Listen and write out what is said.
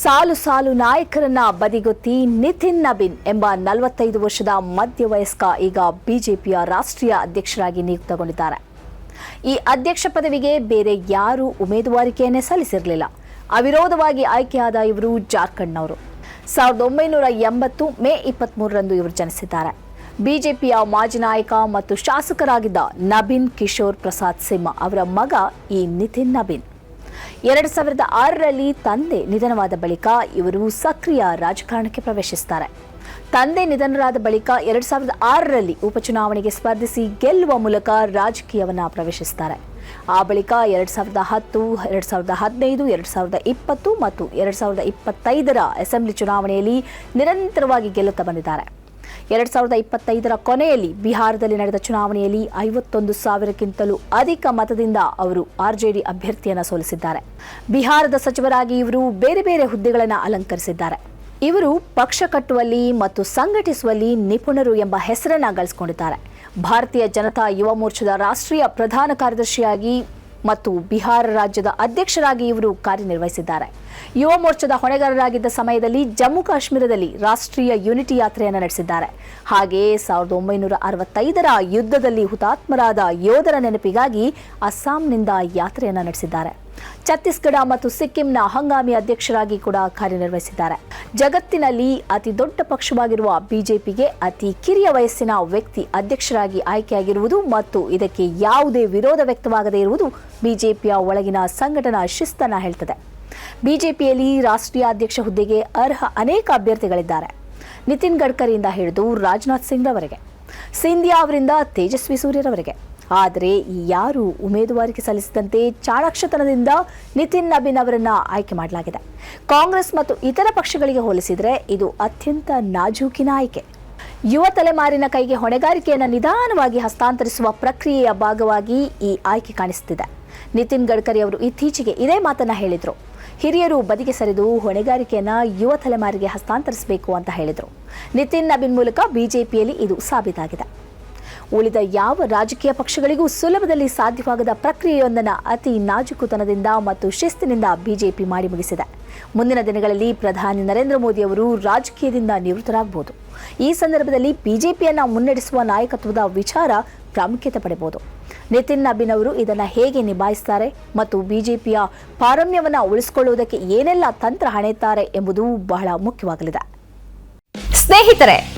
ಸಾಲು ಸಾಲು ನಾಯಕರನ್ನ ಬದಿಗೊತ್ತಿ ನಿತಿನ್ ನಬಿನ್ ಎಂಬ ನಲವತ್ತೈದು ವರ್ಷದ ಮಧ್ಯವಯಸ್ಕ ಈಗ ಬಿಜೆಪಿಯ ರಾಷ್ಟ್ರೀಯ ಅಧ್ಯಕ್ಷರಾಗಿ ನಿಯುಕ್ತಗೊಂಡಿದ್ದಾರೆ. ಈ ಅಧ್ಯಕ್ಷ ಪದವಿಗೆ ಬೇರೆ ಯಾರೂ ಉಮೇದುವಾರಿಕೆಯನ್ನೇ ಸಲ್ಲಿಸಿರಲಿಲ್ಲ. ಅವಿರೋಧವಾಗಿ ಆಯ್ಕೆಯಾದ ಇವರು ಜಾರ್ಖಂಡ್ನವರು. ಸಾವಿರದ ಒಂಬೈನೂರ ಎಂಬತ್ತು ಮೇ ಇಪ್ಪತ್ಮೂರರಂದು ಇವರು ಜನಿಸಿದ್ದಾರೆ. ಬಿಜೆಪಿಯ ಮಾಜಿ ನಾಯಕ ಮತ್ತು ಶಾಸಕರಾಗಿದ್ದ ನಬೀನ್ ಕಿಶೋರ್ ಪ್ರಸಾದ್ ಸಿಂಹ ಅವರ ಮಗ ಈ ನಿತಿನ್ ನಬೀನ್ ಎರಡು ಸಾವಿರದ ಆರರಲ್ಲಿ ತಂದೆ ನಿಧನವಾದ ಬಳಿಕ ಇವರು ಸಕ್ರಿಯ ರಾಜಕಾರಣಕ್ಕೆ ಪ್ರವೇಶಿಸುತ್ತಾರೆ ತಂದೆ ನಿಧನರಾದ ಬಳಿಕ ಎರಡು ಸಾವಿರದ ಆರರಲ್ಲಿ ಉಪಚುನಾವಣೆಗೆ ಸ್ಪರ್ಧಿಸಿ ಗೆಲ್ಲುವ ಮೂಲಕ ರಾಜಕೀಯವನ್ನು ಪ್ರವೇಶಿಸುತ್ತಾರೆ ಆ ಬಳಿಕ ಎರಡು ಸಾವಿರದ ಹತ್ತು, ಎರಡು ಸಾವಿರದ ಹದಿನೈದು, ಎರಡು ಸಾವಿರದ ಇಪ್ಪತ್ತು ಮತ್ತು ಎರಡು ಸಾವಿರದ ಇಪ್ಪತ್ತೈದರ ಅಸೆಂಬ್ಲಿ ಚುನಾವಣೆಯಲ್ಲಿ ನಿರಂತರವಾಗಿ ಗೆಲ್ಲುತ್ತಾ ಬಂದಿದ್ದಾರೆ. ಎರಡ್ ಸಾವಿರದ ಇಪ್ಪತ್ತೈದರ ಕೊನೆಯಲ್ಲಿ ಬಿಹಾರದಲ್ಲಿ ನಡೆದ ಚುನಾವಣೆಯಲ್ಲಿ ಐವತ್ತೊಂದು ಸಾವಿರಕ್ಕಿಂತಲೂ ಅಧಿಕ ಮತದಿಂದ ಅವರು ಆರ್ಜೆಡಿ ಅಭ್ಯರ್ಥಿಯನ್ನು ಸೋಲಿಸಿದ್ದಾರೆ. ಬಿಹಾರದ ಸಚಿವರಾಗಿ ಇವರು ಬೇರೆ ಬೇರೆ ಹುದ್ದೆಗಳನ್ನು ಅಲಂಕರಿಸಿದ್ದಾರೆ. ಇವರು ಪಕ್ಷ ಕಟ್ಟುವಲ್ಲಿ ಮತ್ತು ಸಂಘಟಿಸುವಲ್ಲಿ ನಿಪುಣರು ಎಂಬ ಹೆಸರನ್ನ ಗಳಿಸಿಕೊಂಡಿದ್ದಾರೆ. ಭಾರತೀಯ ಜನತಾ ಯುವ ಮೋರ್ಚಾದ ರಾಷ್ಟ್ರೀಯ ಪ್ರಧಾನ ಕಾರ್ಯದರ್ಶಿಯಾಗಿ ಮತ್ತು ಬಿಹಾರ ರಾಜ್ಯದ ಅಧ್ಯಕ್ಷರಾಗಿ ಇವರು ಕಾರ್ಯನಿರ್ವಹಿಸಿದ್ದಾರೆ. ಯುವ ಮೋರ್ಚಾದ ಹೊಣೆಗಾರರಾಗಿದ್ದ ಸಮಯದಲ್ಲಿ ಜಮ್ಮು ಕಾಶ್ಮೀರದಲ್ಲಿ ರಾಷ್ಟ್ರೀಯ ಯುನಿಟಿ ಯಾತ್ರೆಯನ್ನು ನಡೆಸಿದ್ದಾರೆ. ಹಾಗೆಯೇ ಸಾವಿರದ ಒಂಬೈನೂರ ಅರವತ್ತೈದರ ಯುದ್ಧದಲ್ಲಿ ಹುತಾತ್ಮರಾದ ಯೋಧರ ನೆನಪಿಗಾಗಿ ಅಸ್ಸಾಂನಿಂದ ಯಾತ್ರೆಯನ್ನು ನಡೆಸಿದ್ದಾರೆ. ಛತ್ತೀಸ್ಗಢ ಮತ್ತು ಸಿಕ್ಕಿಂನ ಹಂಗಾಮಿ ಅಧ್ಯಕ್ಷರಾಗಿ ಕೂಡ ಕಾರ್ಯನಿರ್ವಹಿಸಿದ್ದಾರೆ. ಜಗತ್ತಿನಲ್ಲಿ ಅತಿ ದೊಡ್ಡ ಪಕ್ಷವಾಗಿರುವ ಬಿಜೆಪಿಗೆ ಅತಿ ಕಿರಿಯ ವಯಸ್ಸಿನ ವ್ಯಕ್ತಿ ಅಧ್ಯಕ್ಷರಾಗಿ ಆಯ್ಕೆಯಾಗಿರುವುದು ಮತ್ತು ಇದಕ್ಕೆ ಯಾವುದೇ ವಿರೋಧ ವ್ಯಕ್ತವಾಗದೇ ಇರುವುದು ಬಿಜೆಪಿಯ ಒಳಗಿನ ಸಂಘಟನಾ ಶಿಸ್ತನ್ನ ಹೇಳ್ತದೆ. ಬಿಜೆಪಿಯಲ್ಲಿ ರಾಷ್ಟ್ರೀಯ ಅಧ್ಯಕ್ಷ ಹುದ್ದೆಗೆ ಅರ್ಹ ಅನೇಕ ಅಭ್ಯರ್ಥಿಗಳಿದ್ದಾರೆ. ನಿತಿನ್ ಗಡ್ಕರಿಯಿಂದ ಹಿಡಿದು ರಾಜನಾಥ್ ಸಿಂಗ್ ರವರಿಗೆ. ಸಿಂಧಿಯಾ ಅವರಿಂದ ತೇಜಸ್ವಿ ಸೂರ್ಯರವರೆಗೆ. ಆದರೆ ಯಾರು ಉಮೇದುವಾರಿಕೆ ಸಲ್ಲಿಸಿದಂತೆ ಚಾಣಾಕ್ಷತನದಿಂದ ನಿತಿನ್ ನಬೀನ್ ಅವರನ್ನ ಆಯ್ಕೆ ಮಾಡಲಾಗಿದೆ. ಕಾಂಗ್ರೆಸ್ ಮತ್ತು ಇತರ ಪಕ್ಷಗಳಿಗೆ ಹೋಲಿಸಿದರೆ ಇದು ಅತ್ಯಂತ ನಾಜೂಕಿನ ಆಯ್ಕೆ. ಯುವ ತಲೆಮಾರಿನ ಕೈಗೆ ಹೊಣೆಗಾರಿಕೆಯನ್ನು ನಿಧಾನವಾಗಿ ಹಸ್ತಾಂತರಿಸುವ ಪ್ರಕ್ರಿಯೆಯ ಭಾಗವಾಗಿ ಈ ಆಯ್ಕೆ ಕಾಣಿಸುತ್ತಿದೆ. ನಿತಿನ್ ಗಡ್ಕರಿ ಅವರು ಇತ್ತೀಚೆಗೆ ಇದೇ ಮಾತನ್ನ ಹೇಳಿದರು. ಹಿರಿಯರು ಬದಿಗೆ ಸರಿದು ಹೊಣೆಗಾರಿಕೆಯನ್ನು ಯುವ ತಲೆಮಾರಿಗೆ ಹಸ್ತಾಂತರಿಸಬೇಕು ಅಂತ ಹೇಳಿದರು. ನಿತಿನ್ ನಬೀನ್ ಮೂಲಕ ಬಿಜೆಪಿಯಲ್ಲಿ ಇದು ಸಾಬೀತಾಗಿದೆ. ಉಳಿದ ಯಾವ ರಾಜಕೀಯ ಪಕ್ಷಗಳಿಗೂ ಸುಲಭದಲ್ಲಿ ಸಾಧ್ಯವಾಗದ ಪ್ರಕ್ರಿಯೆಯೊಂದನ್ನು ಅತಿ ನಾಜುಕುತನದಿಂದ ಮತ್ತು ಶಿಸ್ತಿನಿಂದ ಬಿಜೆಪಿ ಮಾಡಿ ಮುಗಿಸಿದೆ. ಮುಂದಿನ ದಿನಗಳಲ್ಲಿ ಪ್ರಧಾನಿ ನರೇಂದ್ರ ಮೋದಿ ಅವರು ರಾಜಕೀಯದಿಂದ ನಿವೃತ್ತರಾಗಬಹುದು. ಈ ಸಂದರ್ಭದಲ್ಲಿ ಬಿಜೆಪಿಯನ್ನು ಮುನ್ನಡೆಸುವ ನಾಯಕತ್ವದ ವಿಚಾರ ಪ್ರಾಮುಖ್ಯತೆ ಪಡೆಯಬಹುದು. ನಿತಿನ್ ನಬೀನ್ ಅವರು ಇದನ್ನು ಹೇಗೆ ನಿಭಾಯಿಸ್ತಾರೆ ಮತ್ತು ಬಿಜೆಪಿಯ ಪಾರಮ್ಯವನ್ನು ಉಳಿಸಿಕೊಳ್ಳುವುದಕ್ಕೆ ಏನೆಲ್ಲ ತಂತ್ರ ಹಣೆಯುತ್ತಾರೆ ಎಂಬುದು ಬಹಳ ಮುಖ್ಯವಾಗಲಿದೆ. ಸ್ನೇಹಿತರೆ